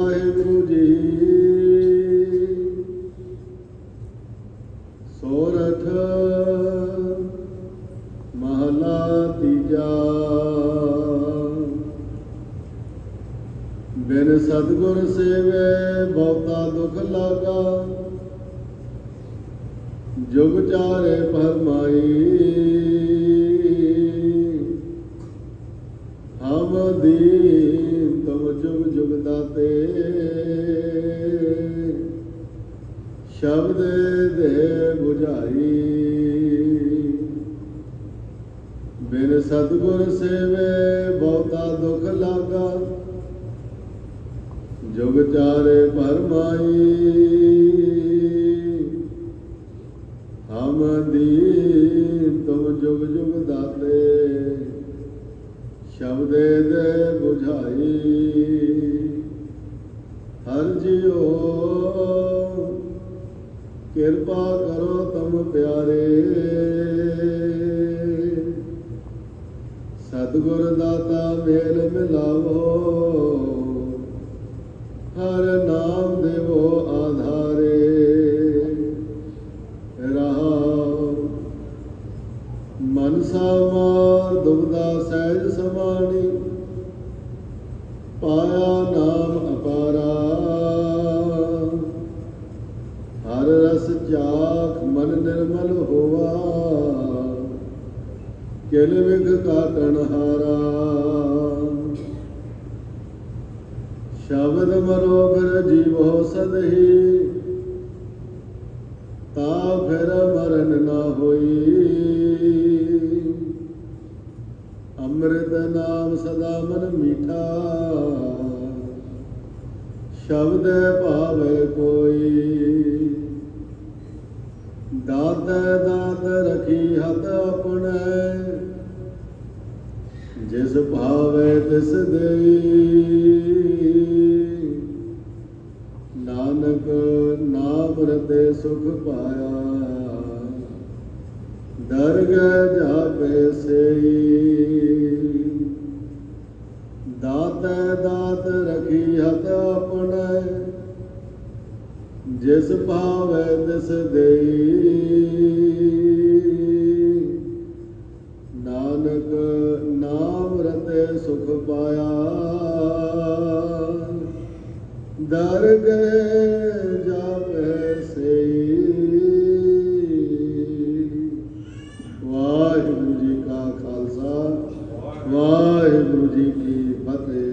ਵਾਹਿਗੁਰੂ ਜੀ ਸੋਰਠ ਮਹਲਾ ਤੀਜਾ। ਬਿਨ ਸਤਗੁਰ ਸੇਵੇ ਬਹੁਤਾ ਦੁਖ ਲਾਗਾ। ਜੁਗ ਚਾਰੇ ਪਰਮਾਈ ਦੀਨ ਤਮ ਜੁਗ ਜੁਗ ਦਾਤੇ। ਸ਼ਬਦ ਦੇ 부ਝਾਈ ਬਿਨ ਸਤਗੁਰ ਸੇਵੇ ਬਹੁਤਾ ਦੁਖ ਲਾਗਾ। ਜੁਗ ਚਾਰੇ ਭਰਮਾਈ ਹਮ ਦੀਨ ਤੁਮ ਜੁਗ ਜੁਗ ਦਾਤੇ। ਸ਼ਬਦੇ ਦੇ 부ਝਾਈ ਹਰ ਜਿਉ ਕਿਰਪਾ ਕਰੋ ਤਮ ਪਿਆਰੇ। ਸਤਿਗੁਰ ਦਾਤਾ ਮੇਲ ਮਿਲਾਵੋ। ਸਹਿਜ ਸਮਾਣੀ, ਪਾਇਆ ਨਾਮ ਅਪਾਰਾ। ਹਰ ਰਸ ਚਾਖ ਮਨ ਨਿਰਮਲ ਹੋਵਾ, ਕਿਲ ਵਿਖ ਕਾ ਤਣਹਾਰਾ ਸ਼ਬਦ ਮਰੋ ਫਿਰ ਜੀਵੋ ਸਦਹੀ, ਤਾ ਫਿਰ ਮਰਨ ਨਾ ਹੋਈ। ਅੰਮ੍ਰਿਤ ਨਾਮ ਸਦਾ ਮਨ ਮੀਠਾ। ਸ਼ਬਦ ਭਾਵੇ ਕੋਈ। ਦਾਤ ਦਾਤ ਰਖੀ ਹੱਥ ਆਪਣੇ। ਜਿਸ ਭਾਵੇ ਤਿਸ ਦੇਈ। ਨਾਨਕ ਨਾਮ ਰਤੇ ਸੁਖ ਪਾਇਆ। ਦਰਗਹਿ ਜਾਪੇ ਸਈ। ਕੀ ਹਤ ਆਪਣੈ? ਜਿਸ ਭਾਵੈ ਤਿਸ ਦੇਈ। ਨਾਨਕ ਨਾਮ ਰਤੇ ਸੁਖ ਪਾਇਆ। ਦਰ ਗਏ ਜਾਪੈ ਸਈ। ਵਾਹਿਗੁਰੂ ਜੀ ਕਾ ਖਾਲਸਾ, ਵਾਹਿਗੁਰੂ ਜੀ ਕੀ ਫਤਿਹ।